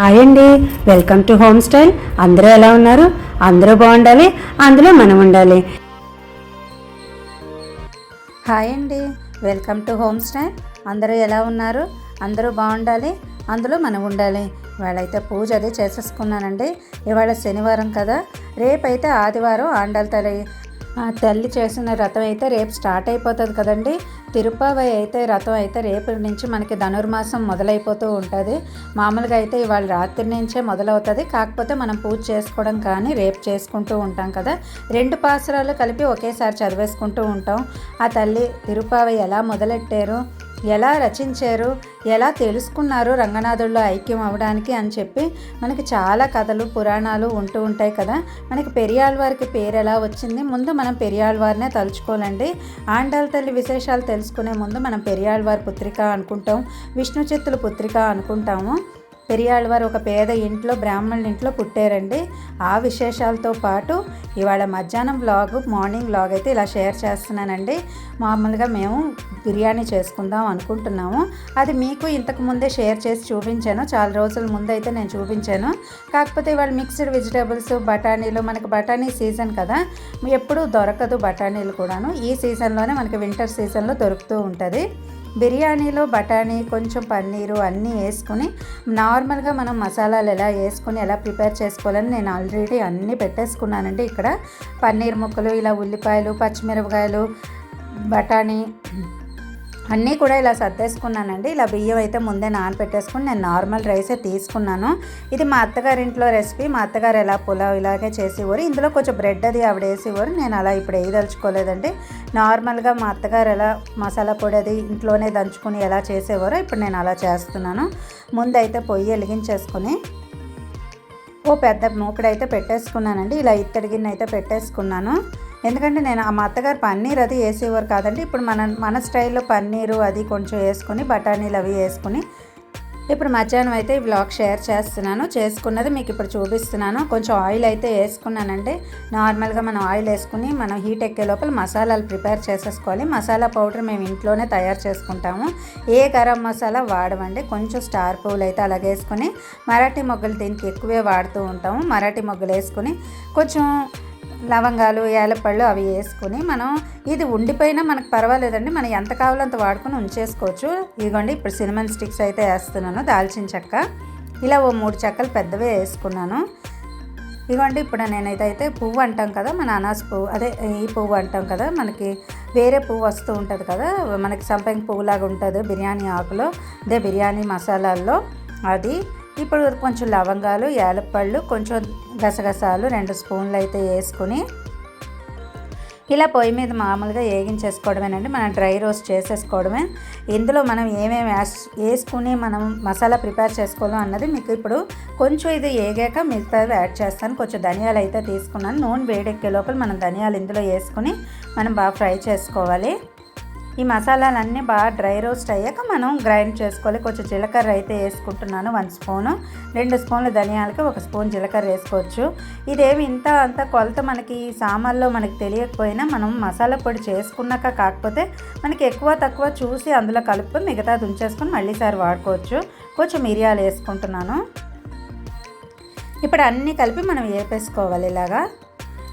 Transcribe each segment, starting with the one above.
Hi అండి. Welcome to home style. అందరూ ఎలా ఉన్నారు? అందరూ బాగుండాలి? అందులో మనం ఉండాలి. హాయ్ అండి. Welcome to home style. అందరూ ఎలా ఉన్నారు? అందరూ బాగుండాలి? అందులో మనం ఉండాలి. ఇవాళైతే పూజ అది చేసేసుకున్నానండి. ఇవాళ శనివారం కదా. రేపైతే ఆదివారం ఆండల తల్లి ఆ తల్లి చేసిన రథం అయితే రేపు స్టార్ట్ అయిపోతుంది కదండి. తిరుపావై అయితే రథం అయితే రేపు నుంచి మనకి ధనుర్మాసం మొదలైపోతూ ఉంటుంది. మామూలుగా అయితే ఇవాళ రాత్రి నుంచే మొదలవుతుంది. కాకపోతే మనం పూజ చేసుకోవడం కానీ రేపు చేసుకుంటూ ఉంటాం కదా. రెండు పాసరాలు కలిపి ఒకేసారి చదివేసుకుంటూ ఉంటాం. ఆ తల్లి తిరుపావై ఎలా మొదలెట్టారు? ఎలా రచించారు ఎలా తెలుసుకున్నారు రంగనాథుల్లో ఐక్యం అవ్వడానికి అని చెప్పి మనకి చాలా కథలు పురాణాలు ఉంటూ ఉంటాయి కదా. మనకి పెరియాళ్ళ వారికి పేరు ఎలా వచ్చింది? ముందు మనం పెరియాళ్ళ వారినే తలుచుకోవాలండి. ఆండాల తల్లి విశేషాలు తెలుసుకునే ముందు మనం పెరియాళ్ళ వారి పుత్రిక అనుకుంటాం విష్ణు చిత్తుల పుత్రిక అనుకుంటాము. పెరియాళ్ళవారు ఒక పేద ఇంట్లో బ్రాహ్మణుల ఇంట్లో పుట్టారండి. ఆ విశేషాలతో పాటు ఇవాళ మధ్యాహ్నం వ్లాగ్ మార్నింగ్ వ్లాగ్ అయితే ఇలా షేర్ చేస్తున్నానండి. మామూలుగా మేము బిర్యానీ చేసుకుందాం అనుకుంటున్నాము. అది మీకు ఇంతకు ముందే షేర్ చేసి చూపించాను. చాలా రోజుల ముందు అయితే నేను చూపించాను. కాకపోతే ఇవాళ మిక్స్డ్ వెజిటేబుల్స్ బఠానీలు మనకి బఠానీ సీజన్ కదా. ఎప్పుడూ దొరకదు బఠానీలు కూడాను. ఈ సీజన్లోనే మనకి వింటర్ సీజన్లో దొరుకుతూ ఉంటుంది. బిర్యానీలో బఠానీ కొంచెం పన్నీరు అన్నీ వేసుకుని నార్మల్గా మనం మసాలాలు ఎలా వేసుకుని ఎలా ప్రిపేర్ చేసుకోవాలని నేను ఆల్రెడీ అన్నీ పెట్టేసుకున్నానండి. ఇక్కడ పన్నీర్ ముక్కలు ఇలా ఉల్లిపాయలు పచ్చిమిరపకాయలు బఠానీ అన్నీ కూడా ఇలా సర్దేసుకున్నానండి. ఇలా బియ్యం అయితే ముందే నానపెట్టేసుకుని నేను నార్మల్ రైసే తీసుకున్నాను. ఇది మా అత్తగారింట్లో రెసిపీ. మా అత్తగారు ఎలా పులావ్ ఇలాగే చేసేవారు. ఇందులో కొంచెం బ్రెడ్ అది ఆవిడ వేసేవారు. నేను అలా ఇప్పుడు వేయదలుచుకోలేదండి నార్మల్గా మా అత్తగారు ఎలా మసాలా పొడి అది ఇంట్లోనే దంచుకుని ఎలా చేసేవారో ఇప్పుడు నేను అలా చేస్తున్నాను. ముందైతే పొయ్యి వెలిగించేసుకుని ఓ పెద్ద మూకుడైతే పెట్టేసుకున్నానండి. ఇలా ఇత్తడి గిన్నె అయితే పెట్టేసుకున్నాను. ఎందుకంటే నేను ఆ మా అత్తగారు పన్నీర్ అది వేసేవారు కాదండి. ఇప్పుడు మన మన స్టైల్లో పన్నీరు అది కొంచెం వేసుకుని బఠానీలు అవి వేసుకుని ఇప్పుడు మధ్యాహ్నం అయితే ఈ వ్లాగ్ షేర్ చేస్తున్నాను. చేసుకున్నది మీకు ఇప్పుడు చూపిస్తున్నాను. కొంచెం ఆయిల్ అయితే వేసుకున్నానండి. నార్మల్గా మనం ఆయిల్ వేసుకుని మనం హీట్ ఎక్కే లోపల మసాలాలు ప్రిపేర్ చేసేసుకోవాలి. మసాలా పౌడర్ మేము ఇంట్లోనే తయారు చేసుకుంటాము. ఏ గరం మసాలా వాడమండి. కొంచెం స్టార్ పువ్వులు అయితే అలాగే వేసుకొని మరాఠీ మొగ్గలు దీనికి ఎక్కువే వాడుతూ ఉంటాము. మరాఠీ మొగ్గలు వేసుకుని కొంచెం లవంగాలు ఏలపళ్ళు అవి వేసుకుని మనం ఇది ఉండిపోయినా మనకు పర్వాలేదండి. మనం ఎంత కావాలో అంత వాడుకొని ఉంచేసుకోవచ్చు. ఇదిగోండి ఇప్పుడు సినిమన్ స్టిక్స్ అయితే వేస్తున్నాను దాల్చిన చెక్క. ఇలా ఓ మూడు చెక్కలు పెద్దవే వేసుకున్నాను. ఇదిగోండి ఇప్పుడు నేనైతే అయితే పువ్వు అంటాం కదా మన అనాస పువ్వు అదే ఈ పువ్వు అంటాం కదా మనకి వేరే పువ్వు వస్తూ ఉంటుంది కదా మనకి సంపంగి పువ్వులాగా ఉంటుంది బిర్యానీ ఆకులో అదే బిర్యానీ మసాలాల్లో. అది ఇప్పుడు కొంచెం లవంగాలు యాలప్పళ్ళు కొంచెం గసగసాలు రెండు స్పూన్లు అయితే వేసుకుని ఇలా పొయ్యి మీద మామూలుగా వేగించేసుకోవడమేనండి. మనం డ్రై రోస్ట్ చేసేసుకోవడమే. ఇందులో మనం ఏమేమి వేసుకుని మనం మసాలా ప్రిపేర్ చేసుకోవాలో అన్నది మీకు ఇప్పుడు కొంచెం ఇది వేగాక మిగతాది యాడ్ చేస్తాను. కొంచెం ధనియాలు అయితే తీసుకున్నాను. నూనె వేడెక్కే లోపల మనం ధనియాలు ఇందులో వేసుకుని మనం బాగా ఫ్రై చేసుకోవాలి. ఈ మసాలాలన్నీ బాగా డ్రై రోస్ట్ అయ్యాక మనం గ్రైండ్ చేసుకోవాలి. కొంచెం జీలకర్ర అయితే వేసుకుంటున్నాను వన్ స్పూను. రెండు స్పూన్లు ధనియాలకి ఒక స్పూన్ జీలకర్ర వేసుకోవచ్చు. ఇదేమి ఇంత అంత కొలత మనకి ఈ సామాన్లో మనకి తెలియకపోయినా మనం మసాలా పొడి చేసుకున్నాక కాకపోతే మనకి ఎక్కువ తక్కువ చూసి అందులో కలుపుకొని మిగతాది ఉంచేసుకొని మళ్ళీసారి వాడుకోవచ్చు. కొంచెం మిరియాలు వేసుకుంటున్నాను. ఇప్పుడు అన్నీ కలిపి మనం వేపేసుకోవాలి ఇలాగా.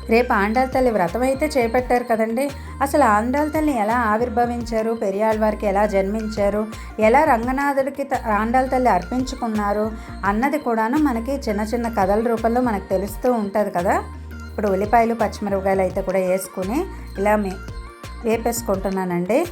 రేపు ఆండాల తల్లి వ్రతం అయితే చేపట్టారు కదండి. అసలు ఆండాల తల్లిని ఎలా ఆవిర్భవించారు? పెరియాళ్ళ వారికి ఎలా జన్మించారు? ఎలా రంగనాథుడికి ఆండాల తల్లి అర్పించుకున్నారు? అన్నది కూడాను మనకి చిన్న చిన్న కథల రూపంలో మనకు తెలుస్తూ ఉంటుంది కదా. ఇప్పుడు ఉల్లిపాయలు పచ్చిమిరపకాయలు అయితే కూడా వేసుకుని ఇలా మే వేపేసుకుంటున్నానండి.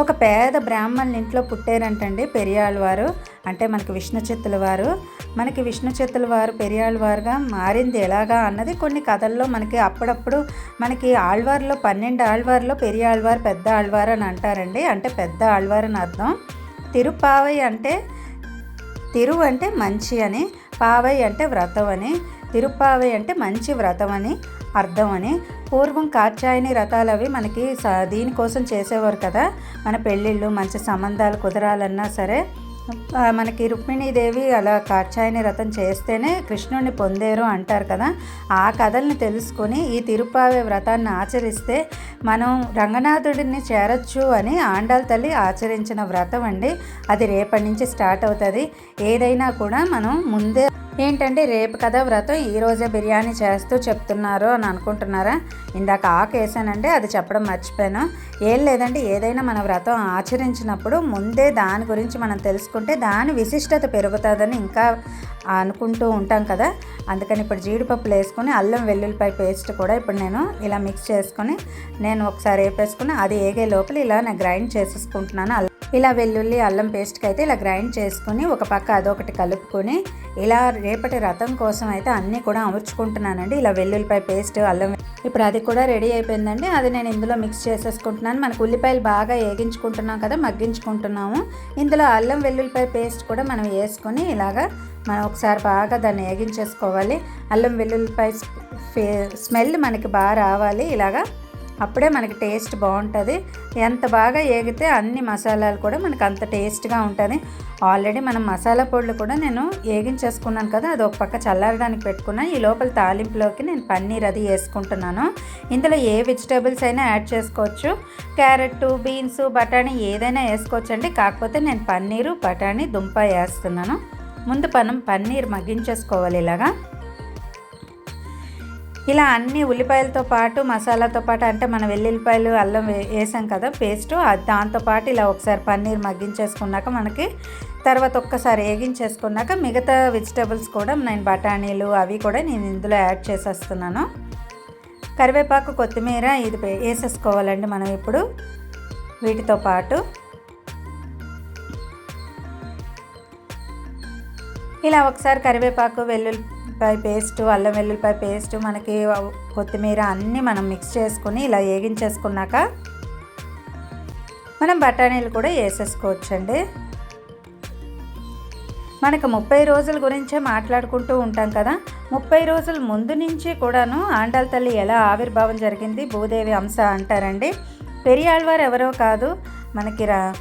ఒక పేద బ్రాహ్మణుల ఇంట్లో పుట్టారంటండి పెరియాళ్ళ వారు. అంటే మనకి విష్ణు చిత్తుల వారు. మనకి విష్ణు చిత్తుల వారు పెరియాళ్ళ వారుగా మారింది ఎలాగా అన్నది కొన్ని కథల్లో మనకి అప్పుడప్పుడు మనకి ఆళ్వార్లో పన్నెండు ఆళ్వార్లో పెరియాళ్వారు పెద్ద ఆళ్వారు అని అంటారండి. అంటే పెద్ద ఆళ్వారు అని అర్థం. తిరుపావై అంటే తిరు అంటే మంచి అని. పావై అంటే వ్రతం అని తిరుపావై అంటే మంచి వ్రతం అని అర్థం అని పూర్వం కాత్యాయని రథాలు అవి మనకి దీనికోసం చేసేవారు కదా. మన పెళ్ళిళ్ళు మంచి సంబంధాలు కుదరాలన్నా సరే మనకి రుక్మిణీదేవి అలా కాచాయని రథం చేస్తేనే కృష్ణుడిని పొందేరు అంటారు కదా. ఆ కథల్ని తెలుసుకొని ఈ తిరుపావే వ్రతాన్ని ఆచరిస్తే మనం రంగనాథుడిని చేరొచ్చు అని ఆండాల తల్లి ఆచరించిన వ్రతం అండి. అది రేపటి నుంచి స్టార్ట్ అవుతుంది. ఏదైనా కూడా మనం ముందే ఏంటంటే రేపు కదా వ్రతం ఈ రోజే బిర్యానీ చేస్తూ చెప్తున్నారు అని అనుకుంటున్నారా? ఇందాక ఆకు వేసానంటే అది చెప్పడం మర్చిపోయాను. ఏం లేదంటే ఏదైనా మన వ్రతం ఆచరించినప్పుడు ముందే దాని గురించి మనం తెలుసుకుంటే దాని విశిష్టత పెరుగుతుందని ఇంకా అనుకుంటూ ఉంటాం కదా. అందుకని ఇప్పుడు జీడిపప్పులు వేసుకొని అల్లం వెల్లుల్లిపాయ పేస్ట్ కూడా ఇప్పుడు నేను ఇలా మిక్స్ చేసుకొని నేను ఒకసారి వేపేసుకుని అది ఏగే లోపల ఇలా నేను గ్రైండ్ చేసేసుకుంటున్నాను. అల్లం ఇలా వెల్లుల్లి అల్లం పేస్ట్కి అయితే ఇలా గ్రైండ్ చేసుకుని ఒక పక్క అదొకటి కలుపుకొని ఇలా రేపటి రథం కోసం అయితే అన్నీ కూడా అమర్చుకుంటున్నానండి. ఇలా వెల్లుల్లిపాయ పేస్ట్ అల్లం ఇప్పుడు అది కూడా రెడీ అయిపోయిందండి. అది నేను ఇందులో మిక్స్ చేసేసుకుంటున్నాను. మనకు ఉల్లిపాయలు బాగా వేగించుకుంటున్నాం కదా మగ్గించుకుంటున్నాము. ఇందులో అల్లం వెల్లుల్లిపాయ పేస్ట్ కూడా మనం వేసుకొని ఇలాగా మనం ఒకసారి బాగా దాన్ని వేగించేసుకోవాలి అల్లం వెల్లుల్లిపాయ స్మెల్ మనకి బాగా రావాలి. ఇలాగా అప్పుడే మనకి టేస్ట్ బాగుంటుంది. ఎంత బాగా ఏగితే అన్ని మసాలాలు కూడా మనకు అంత టేస్ట్గా ఉంటుంది. ఆల్రెడీ మనం మసాలా పొడులు కూడా నేను ఏగించేసుకున్నాను కదా అది ఒక పక్క చల్లారడానికి పెట్టుకున్నాను ఈ లోపల తాలింపులోకి నేను పన్నీర్ అది వేసుకుంటున్నాను. ఇందులో ఏ వెజిటేబుల్స్ అయినా యాడ్ చేసుకోవచ్చు. క్యారెట్ బీన్స్ బఠానీ ఏదైనా వేసుకోవచ్చు అండి కాకపోతే నేను పన్నీరు బఠానీ దుంప వేస్తున్నాను. ముందు మనం పన్నీర్ మగ్గించేసుకోవాలి ఇలాగా. ఇలా అన్ని ఉల్లిపాయలతో పాటు మసాలాతో పాటు అంటే మనం వెల్లుల్లిపాయలు అల్లం వేసాం కదా పేస్ట్. దాంతో పాటు ఇలా ఒకసారి పన్నీర్ మగ్గించేసుకున్నాక మనకి తర్వాత ఒక్కసారి వేగించేసుకున్నాక మిగతా వెజిటేబుల్స్ కూడా నేను బఠానీలు అవి కూడా నేను ఇందులో యాడ్ చేసేస్తున్నాను. కరివేపాకు కొత్తిమీర ఇది వేసేసుకోవాలండి మనం ఇప్పుడు వీటితో పాటు. ఇలా ఒకసారి కరివేపాకు వెల్లుల్లిపాయ పేస్ట్ అల్లం వెల్లుల్లిపాయ పేస్ట్ మనకి కొత్తిమీర అన్నీ మనం మిక్స్ చేసుకుని ఇలా వేగించేసుకున్నాక మనం బఠానీలు కూడా వేసేసుకోవచ్చండి. మనకు ముప్పై రోజుల గురించే మాట్లాడుకుంటూ ఉంటాం కదా. ముప్పై రోజుల ముందు నుంచి కూడాను ఆండాల తల్లి ఎలా ఆవిర్భావం జరిగింది భూదేవి అంశ అంటారండి. పెరియాళ్వారు ఎవరో కాదు మనకి రా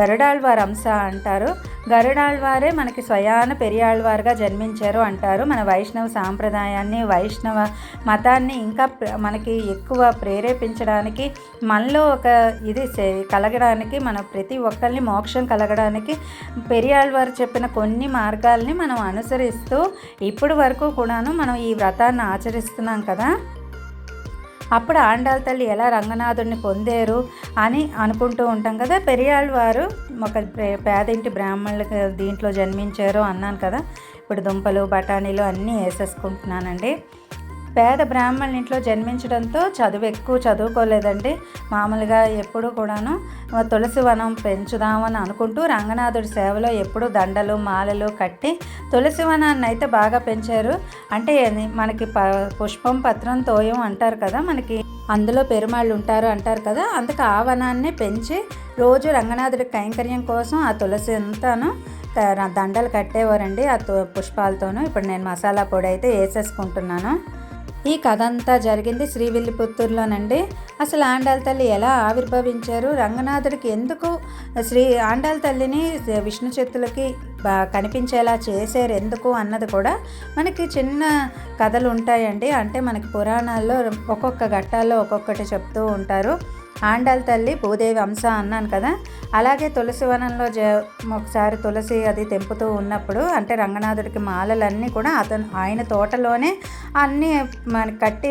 గరుడాళ్వారు అంశ అంటారు. గరుడాళ్వారే మనకి స్వయాన పెరియాళ్వారుగా జన్మించారు అంటారు. మన వైష్ణవ సాంప్రదాయాన్ని వైష్ణవ మతాన్ని ఇంకా మనకి ఎక్కువ ప్రేరేపించడానికి మనలో ఒక ఇది కలగడానికి మన ప్రతి ఒక్కరిని మోక్షం కలగడానికి పెరియాళ్వారు చెప్పిన కొన్ని మార్గాల్ని మనం అనుసరిస్తూ ఇప్పటి వరకు కూడాను మనం ఈ వ్రతాన్ని ఆచరిస్తున్నాం కదా. అప్పుడు ఆండాల తల్లి ఎలా రంగనాథుడిని పొందారు అని అనుకుంటూ ఉంటాం కదా. పెరియాళ్ళ వారు ఒక పే- పేదింటి బ్రాహ్మణులకు దీంట్లో జన్మించారు అన్నాను కదా. ఇప్పుడు దుంపలు బఠానీలు అన్నీ వేసేసుకుంటున్నానండి. పేద బ్రాహ్మణుల ఇంట్లో జన్మించడంతో చదువు ఎక్కువ చదువుకోలేదండి. మామూలుగా ఎప్పుడు కూడాను తులసి వనం పెంచుదామని అనుకుంటూ రంగనాథుడి సేవలో ఎప్పుడు దండలు మాలలు కట్టి తులసి వనాన్ని అయితే బాగా పెంచారు. అంటే మనకి ప పుష్పం పత్రం తోయం అంటారు కదా మనకి. అందులో పెరుమాళ్ళు ఉంటారు అంటారు కదా. అందుకు ఆ వనాన్ని పెంచి రోజు రంగనాథుడి కైంకర్యం కోసం ఆ తులసి అంతాను దండలు కట్టేవారండి. ఆ తు- పుష్పాలతోనూ. ఇప్పుడు నేను మసాలా పొడి అయితే వేసేసుకుంటున్నాను. ఈ కథ అంతా జరిగింది శ్రీవిల్లిపుత్తూరులోనండి. అసలు ఆండాల తల్లి ఎలా ఆవిర్భవించారు? రంగనాథుడికి ఎందుకు శ్రీ ఆండాల తల్లిని విష్ణు చేతులకి కనిపించేలా చేశారు ఎందుకు అన్నది కూడా మనకి చిన్న కథలు ఉంటాయండి అంటే మనకి పురాణాల్లో ఒక్కొక్క ఘట్టాల్లో ఒక్కొక్కటి చెప్తూ ఉంటారు. ఆండాల తల్లి భూదేవి అంశ అన్నాను కదా. అలాగే తులసి వనంలో జ ఒకసారి తులసి అది తెంపుతూ ఉన్నప్పుడు అంటే రంగనాథుడికి మాలలన్నీ కూడా అతను ఆయన తోటలోనే అన్నీ మనకి కట్టి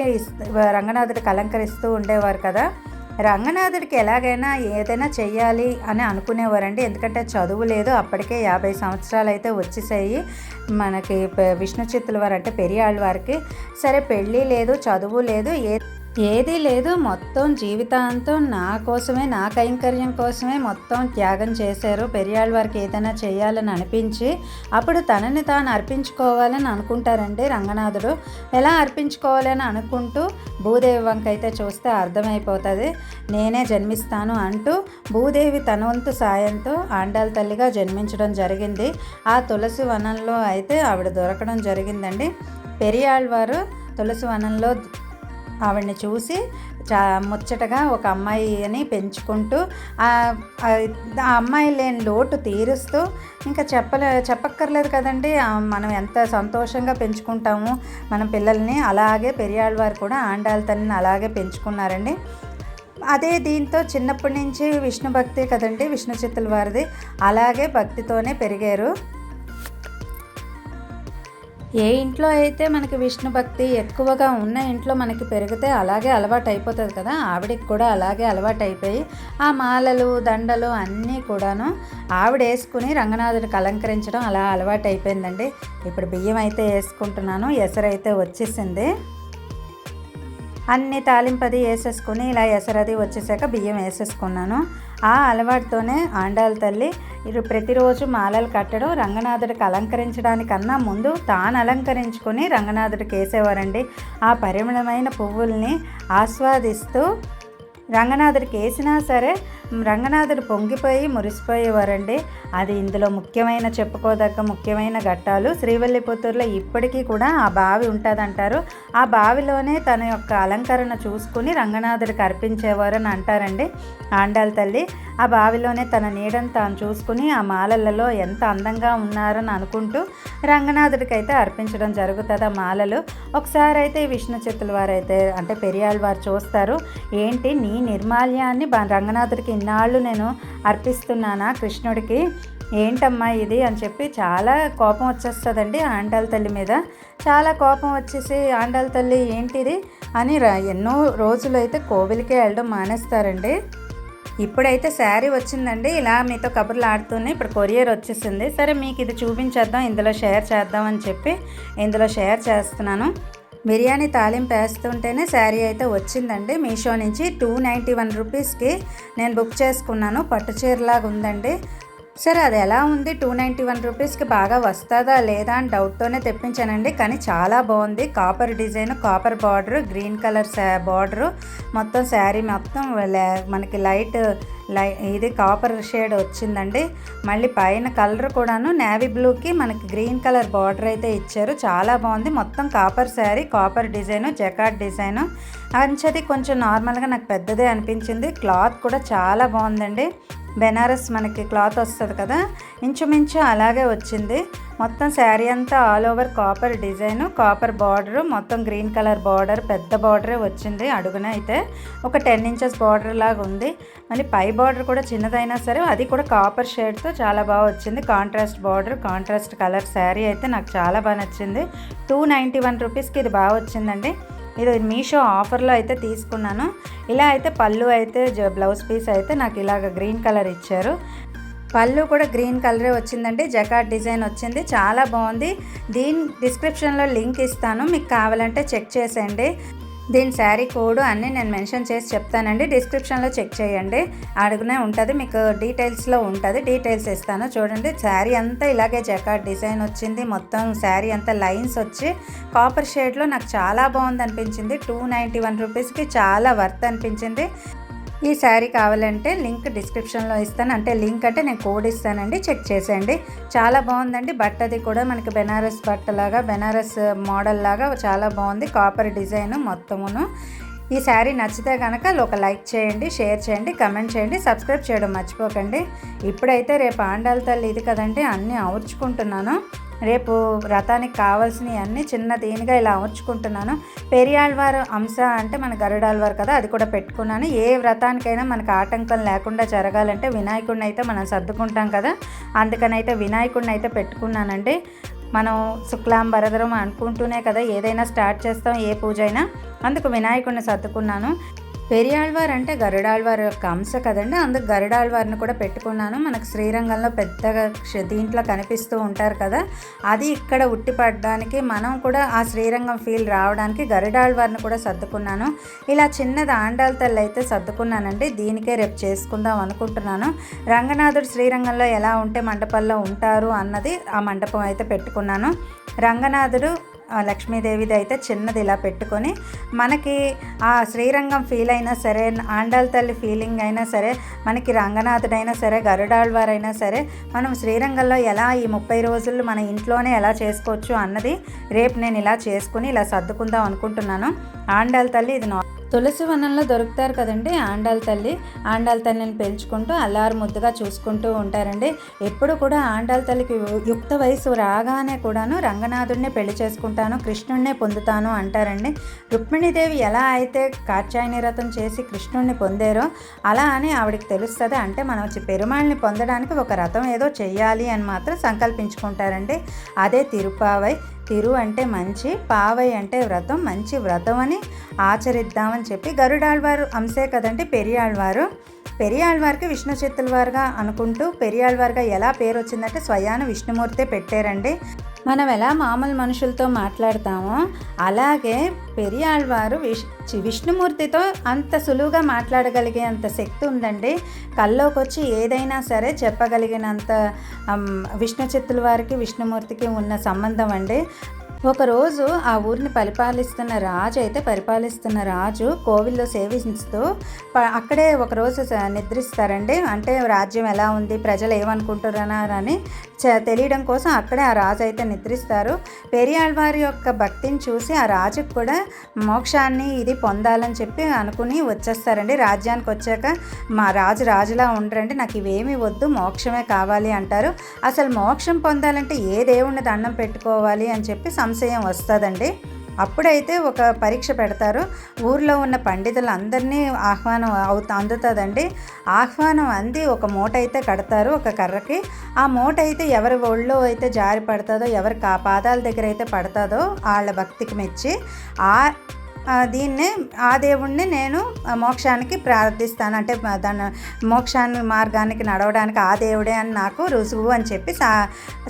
రంగనాథుడికి అలంకరిస్తూ ఉండేవారు కదా. రంగనాథుడికి ఎలాగైనా ఏదైనా చెయ్యాలి అని అనుకునేవారండి. ఎందుకంటే చదువు లేదు అప్పటికే యాభై సంవత్సరాలు అయితే వచ్చేసాయి. మనకి విష్ణు చిత్తుల వారు అంటే పెరియాళ్ళ వారికి. సరే పెళ్ళి లేదు చదువు లేదు ఏ ఏదీ లేదు. మొత్తం జీవితాంతం నా కోసమే నా కైంకర్యం కోసమే మొత్తం త్యాగం చేశారు. పెరియాళ్ళ వారికి ఏదైనా చేయాలని అనిపించి అప్పుడు తనని తాను అర్పించుకోవాలని అనుకుంటారండి రంగనాథుడు. ఎలా అర్పించుకోవాలని అనుకుంటూ భూదేవి వంకైతే చూస్తే అర్థమైపోతుంది. నేనే జన్మిస్తాను అంటూ భూదేవి తన వంతు సాయంతో ఆండాల తల్లిగా జన్మించడం జరిగింది. ఆ తులసి వనంలో అయితే ఆవిడ దొరకడం జరిగిందండి. పెరియాళ్ళవారు తులసి వనంలో ఆవిడని చూసి చా ముచ్చటగా ఒక అమ్మాయిని పెంచుకుంటూ ఆ అమ్మాయి లేని లోటు తీరుస్తూ ఇంకా చెప్పలే చెప్పక్కర్లేదు కదండి మనం ఎంత సంతోషంగా పెంచుకుంటాము మన పిల్లల్ని అలాగే పెరియాళ్ళవారు కూడా ఆండాల తల్లిని అలాగే పెంచుకున్నారండి. అదే దీంతో చిన్నప్పటి నుంచి విష్ణు భక్తి కదండి విష్ణు చిత్తుల వారిది అలాగే భక్తితోనే పెరిగారు. ఏ ఇంట్లో అయితే మనకి విష్ణు భక్తి ఎక్కువగా ఉన్న ఇంట్లో మనకి పెరిగితే అలాగే అలవాటు అయిపోతుంది కదా. ఆవిడకి కూడా అలాగే అలవాటు అయిపోయి ఆ మాలలు దండలు అన్నీ కూడాను ఆవిడ వేసుకుని రంగనాథుడికి అలంకరించడం అలా అలవాటు అయిపోయిందండి ఇప్పుడు బియ్యం అయితే వేసుకుంటున్నాను ఎసరైతే వచ్చేసింది. అన్ని తాలింపది వేసేసుకుని ఇలా ఎసరది వచ్చేసాక బియ్యం వేసేసుకున్నాను. ఆ అలవాటుతోనే ఆండాల తల్లి ఇరు ప్రతిరోజు మాలలు కట్టడం రంగనాథుడికి అలంకరించడానికన్నా ముందు తాను అలంకరించుకొని రంగనాథుడికి వేసేవారండి. ఆ పరిమళమైన పువ్వుల్ని ఆస్వాదిస్తూ రంగనాథుడికి వేసినా సరే రంగనాథుడు పొంగిపోయి మురిసిపోయేవారండి. అది ఇందులో ముఖ్యమైన చెప్పుకోదగ్గ ముఖ్యమైన ఘట్టాలు. శ్రీవల్లిపుత్తూరులో ఇప్పటికీ కూడా ఆ బావి ఉంటుందంటారు. ఆ బావిలోనే తన యొక్క అలంకరణ చూసుకుని రంగనాథుడికి అర్పించేవారు అని అంటారండి ఆండాల తల్లి. ఆ బావిలోనే తన నీడను తాను చూసుకుని ఆ మాలలలో ఎంత అందంగా ఉన్నారని అనుకుంటూ రంగనాథుడికి అయితే అర్పించడం జరుగుతుంది ఆ మాలలు. ఒకసారి అయితే విష్ణు చేతుల వారైతే అంటే పెరియాళ్ళ వారు చూస్తారు ఏంటి నీ నిర్మాల్యాన్ని రంగనాథుడికి ఇన్నాళ్ళు నేను అర్పిస్తున్నానా కృష్ణుడికి. ఏంటమ్మా ఇది అని చెప్పి చాలా కోపం వచ్చేస్తుందండి ఆండాల తల్లి మీద. చాలా కోపం వచ్చేసి ఆండాల తల్లి ఏంటిది అని ఎన్నో రోజులు అయితే కోవిలికే వెళ్ళడం మానేస్తారండి. ఇప్పుడైతే శారీ వచ్చిందండి. ఇలా మీతో కబుర్లు ఆడుతూనే ఇప్పుడు కొరియర్ వచ్చేసింది. సరే మీకు ఇది చూపించేద్దాం ఇందులో షేర్ చేద్దాం అని చెప్పి ఇందులో షేర్ చేస్తున్నాను. బిర్యానీ తాలింపు వేస్తుంటేనే శారీ అయితే వచ్చిందండి. మీషో నుంచి టూ నైంటీ వన్ రూపీస్కి నేను బుక్ చేసుకున్నాను. పట్టు చీరలాగా ఉందండి. సరే అది ఎలా ఉంది? టూ నైంటీ వన్ రూపీస్కి బాగా వస్తుందా లేదా అని డౌట్తోనే తెప్పించానండి. కానీ చాలా బాగుంది. Copper design copper border green colour border మొత్తం శారీ మొత్తం మనకి లైట్ లై ఇది కాపర్ షేడ్ వచ్చిందండి. మళ్ళీ పైన కలర్ కూడాను నేవీ బ్లూకి మనకి గ్రీన్ కలర్ బార్డర్ అయితే ఇచ్చారు. చాలా బాగుంది. మొత్తం copper sari copper design jacquard design అంచది కొంచెం నార్మల్గా నాకు పెద్దదే అనిపించింది. క్లాత్ కూడా చాలా బాగుందండి. బెనారస్ మనకి క్లాత్ వస్తుంది కదా ఇంచుమించు అలాగే వచ్చింది. మొత్తం శారీ అంతా all over copper design copper border మొత్తం గ్రీన్ కలర్ బార్డర్ పెద్ద బార్డరే వచ్చింది అడుగున అయితే. ఒక టెన్ ఇంచెస్ బార్డర్ లాగా ఉంది. మళ్ళీ పై బార్డర్ కూడా చిన్నదైనా సరే అది కూడా కాపర్ షేడ్తో చాలా బాగా వచ్చింది. Contrast border contrast colour sari అయితే నాకు చాలా బాగా నచ్చింది. టూ నైంటీ వన్ రూపీస్కి ఇది బాగా వచ్చిందండి. ఇది మీషో ఆఫర్లో అయితే తీసుకున్నాను. ఇలా అయితే పళ్ళు అయితే బ్లౌజ్ పీస్ అయితే నాకు ఇలాగ గ్రీన్ కలర్ ఇచ్చారు. పళ్ళు కూడా గ్రీన్ కలరే వచ్చిందండి. జకాట్ డిజైన్ వచ్చింది. చాలా బాగుంది. దీని డిస్క్రిప్షన్లో లింక్ ఇస్తాను. మీకు కావాలంటే చెక్ చేసేయండి. దీని శారీ కోడ్ అన్నీ నేను మెన్షన్ చేసి చెప్తానండి. డిస్క్రిప్షన్లో చెక్ చేయండి. అడుగునే ఉంటుంది. మీకు డీటెయిల్స్లో ఉంటుంది. డీటెయిల్స్ ఇస్తాను. చూడండి. శారీ అంతా ఇలాగే జకాట్ డిజైన్ వచ్చింది. మొత్తం శారీ అంతా లైన్స్ వచ్చి కాపర్ షేడ్లో నాకు చాలా బాగుంది అనిపించింది టూ నైంటీ వన్ రూపీస్కి చాలా వర్త్ అనిపించింది. ఈ శారీ కావాలంటే లింక్ డిస్క్రిప్షన్లో ఇస్తాను. అంటే లింక్ అంటే నేను కోడ్ ఇస్తానండి. చెక్ చేసేయండి. చాలా బాగుందండి. బట్టది కూడా మనకి బెనారస్ బట్టలాగా బెనారస్ మోడల్ లాగా చాలా బాగుంది. కాపర్ డిజైన్ మొత్తమును. ఈ శారీ నచ్చితే కనుక ఒక లైక్ చేయండి షేర్ చేయండి కమెంట్ చేయండి సబ్స్క్రైబ్ చేయడం మర్చిపోకండి. ఇప్పుడైతే రేపు ఆండాల తల్లి ఇది కదండి అన్నీ అమర్చుకుంటున్నాను రేపు వ్రతానికి కావాల్సినవి అన్నీ చిన్న దీనిగా ఇలా అమర్చుకుంటున్నాను. పెరియాళ్వారు అంశ అంటే మన గరుడాళ్వారు కదా అది కూడా పెట్టుకున్నాను. ఏ వ్రతానికైనా మనకు ఆటంకం లేకుండా జరగాలంటే వినాయకుడిని అయితే మనం సర్దుకుంటాం కదా. అందుకని అయితే వినాయకుడిని అయితే పెట్టుకున్నానండి. మనం శుక్లాం భరదరం అనుకుంటూనే కదా ఏదైనా స్టార్ట్ చేస్తాం ఏ పూజ అయినా అందుకు వినాయకుడిని సర్దుకున్నాను. పెరియాళ్వార్ అంటే గరుడాళ్వార్ యొక్క అంశ కదండి. అందుకు గరుడాళ్వార్ని కూడా పెట్టుకున్నాను. మనకు శ్రీరంగంలో పెద్దగా దీంట్లో కనిపిస్తూ ఉంటారు కదా. అది ఇక్కడ ఉట్టిపడడానికి మనం కూడా ఆ శ్రీరంగం ఫీల్ రావడానికి గరుడాళ్వార్ని కూడా సర్దుకున్నాను. ఇలా చిన్నది ఆండాల తల్లి అయితే సర్దుకున్నానండి. దీనికే రేపు చేసుకుందాం అనుకుంటున్నాను. రంగనాథుడు శ్రీరంగంలో ఎలా ఉంటే మండపాల్లో ఉంటారు అన్నది ఆ మండపం అయితే పెట్టుకున్నాను. రంగనాథుడు లక్ష్మీదేవిది అయితే చిన్నది ఇలా పెట్టుకొని మనకి ఆ శ్రీరంగం ఫీల్ అయినా సరే ఆండాల్ తల్లి ఫీలింగ్ అయినా సరే మనకి రంగనాథుడైనా సరే గరుడాళ్వారైనా సరే మనం శ్రీరంగంలో ఎలా ఈ ముప్పై రోజులు మన ఇంట్లోనే ఎలా చేసుకోవచ్చు అన్నది రేపు నేను ఇలా చేసుకుని ఇలా సర్దుకుందాం అనుకుంటున్నాను. ఆండాల్ తల్లి ఇది తులసి వనంలో దొరుకుతారు కదండి ఆండాల తల్లి. ఆండాల తల్లిని పెంచుకుంటూ అల్లారు ముద్దుగా చూసుకుంటూ ఉంటారండి. ఎప్పుడు కూడా ఆండాల తల్లికి యుక్త వయసు రాగానే కూడాను రంగనాథుడిని పెళ్ళి చేసుకుంటాను కృష్ణుడినే పొందుతాను అంటారండి. రుక్మిణీదేవి ఎలా అయితే కాత్యాయని రథం చేసి కృష్ణుడిని పొందారో అలా అని ఆవిడకి తెలుస్తుంది. అంటే మనం పెరుమాళ్ళని పొందడానికి ఒక రథం ఏదో చెయ్యాలి అని మాత్రం సంకల్పించుకుంటారండి. అదే తిరుపావై. తిరు అంటే మంచి పావై అంటే వ్రతం మంచి వ్రతం అని ఆచరిద్దామని చెప్పి గరుడాళ్వారు అంశే కదండి పెరియాళ్వారు. పెరియాళ్వారికి విష్ణు చిత్తులవారుగా అనుకుంటూ పెరియాళ్వారుగా ఎలా పేరు వచ్చిందంటే స్వయాన విష్ణుమూర్తే పెట్టారండి. మనం ఎలా మామూలు మనుషులతో మాట్లాడతామో అలాగే పెరియాళ్వారు విష్ విష్ణుమూర్తితో అంత సులువుగా మాట్లాడగలిగే అంత శక్తి ఉందండి. కల్లోకి వచ్చి ఏదైనా సరే చెప్పగలిగినంత విష్ణు చిత్తుల వారికి విష్ణుమూర్తికి ఉన్న సంబంధం అండి. ఒకరోజు ఆ ఊరిని పరిపాలిస్తున్న రాజు అయితే పరిపాలిస్తున్న రాజు కోవిల్లో సేవిస్తూ అక్కడే ఒకరోజు నిద్రిస్తారండి. అంటే రాజ్యం ఎలా ఉంది ప్రజలు ఏమనుకుంటున్నారని తెలియడం కోసం అక్కడే ఆ రాజు అయితే నిద్రిస్తారు. పెరియాళ్వారి యొక్క భక్తిని చూసి ఆ రాజుకు కూడా మోక్షాన్ని ఇది పొందాలని చెప్పి అనుకుని వచ్చేస్తారండి. రాజ్యానికి వచ్చాక మా రాజు రాజులా ఉండరండి. నాకు ఇవేమీ వద్దు మోక్షమే కావాలి అంటారు. అసలు మోక్షం పొందాలంటే ఏ దేవుణ్ణి దండం పెట్టుకోవాలి అని చెప్పి సంశయం వస్తుందండి. అప్పుడైతే ఒక పరీక్ష పెడతారు. ఊర్లో ఉన్న పండితులందరినీ ఆహ్వానం అవుతా అందుతుందండి. ఆహ్వానం అంది ఒక మూట అయితే కడతారు ఒక కర్రకి. ఆ మూట అయితే ఎవరి ఒళ్ళో అయితే జారి పడుతుందో ఎవరి కా పాదాల దగ్గర అయితే పడుతుందో వాళ్ళ భక్తికి మెచ్చి ఆ దీన్నే ఆ దేవుణ్ణి నేను మోక్షానికి ప్రార్థిస్తాను. అంటే దాని మోక్షాన్ని మార్గానికి నడవడానికి ఆ దేవుడే అని నాకు రుజువు అని చెప్పి చా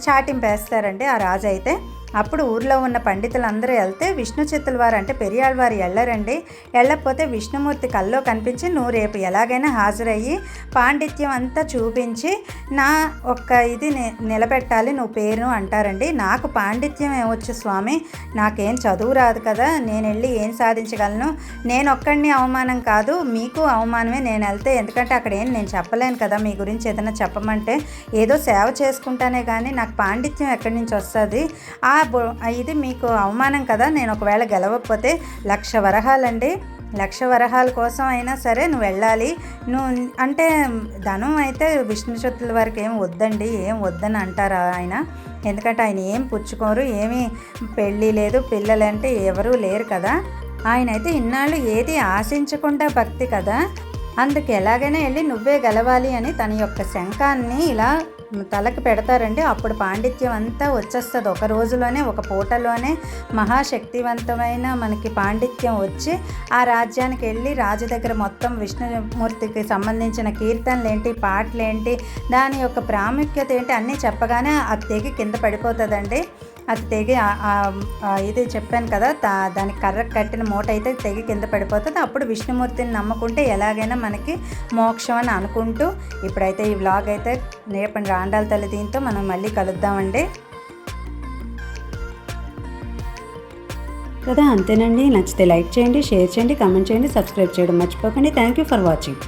చాటింపేస్తారండి ఆ రాజు అయితే అప్పుడు ఊర్లో ఉన్న పండితులందరూ వెళ్తే విష్ణు చేతుల వారు అంటే పెరియాళ్ళ వారు వెళ్ళరండి వెళ్ళకపోతే విష్ణుమూర్తి కల్లో కనిపించి నువ్వు రేపు ఎలాగైనా హాజరయ్యి పాండిత్యం అంతా చూపించి నా ఒక్క ఇది నిలబెట్టాలి నువ్వు పేరు అంటారండి. నాకు పాండిత్యం ఏమొచ్చు స్వామి? నాకేం చదువు రాదు కదా. నేను వెళ్ళి ఏం సాధించగలను? నేను ఒక్కడిని అవమానం కాదు మీకు అవమానమే నేను వెళ్తే. ఎందుకంటే అక్కడ ఏం నేను చెప్పలేను కదా. మీ గురించి ఏదైనా చెప్పమంటే ఏదో సేవ చేసుకుంటానే కానీ నాకు పాండిత్యం ఎక్కడి నుంచి వస్తుంది? ఆ ఇది మీకు అవమానం కదా. నేను ఒకవేళ గెలవకపోతే లక్ష వరహాలండి. లక్ష వరహాల కోసం అయినా సరే నువ్వు వెళ్ళాలి. నువ్వు అంటే ధనం అయితే విష్ణు చతుల వరకు ఏం వద్దండి ఏం వద్దని అంటారు ఆయన? ఎందుకంటే ఆయన ఏం పుచ్చుకోరు ఏమీ పెళ్ళి లేదు పిల్లలంటే ఎవరూ లేరు కదా. ఆయన అయితే ఇన్నాళ్ళు ఏది ఆశించకుండా భక్తి కదా. అందుకు ఎలాగైనా వెళ్ళి నువ్వే గెలవాలి అని తన యొక్క శంఖాన్ని ఇలా తలకి పెడతారండి. అప్పుడు పాండిత్యం అంతా వచ్చేస్తుంది. ఒక రోజులోనే ఒక పూటలోనే మహాశక్తివంతమైన మనకి పాండిత్యం వచ్చి ఆ రాజ్యానికి వెళ్ళి రాజు దగ్గర మొత్తం విష్ణుమూర్తికి సంబంధించిన కీర్తనలు ఏంటి పాటలు ఏంటి దాని యొక్క ప్రాముఖ్యత ఏంటి అన్నీ చెప్పగానే ఆ తెగి కింద పడిపోతుందండి. అది తెగి ఇది చెప్పాను కదా దానికి కర్ర కట్టిన మూట అయితే తెగి కింద పడిపోతుంది. అప్పుడు విష్ణుమూర్తిని నమ్ముకుంటే ఎలాగైనా మనకి మోక్షం అని అనుకుంటూ ఇప్పుడైతే ఈ వ్లాగ్ అయితే నేపండి. రాండాల తల్లి దీంతో మనం మళ్ళీ కలుద్దామండి. కదా అంతేనండి. నచ్చితే లైక్ చేయండి షేర్ చేయండి కామెంట్ చేయండి సబ్స్క్రైబ్ చేయడం మర్చిపోకండి. Thank you for watching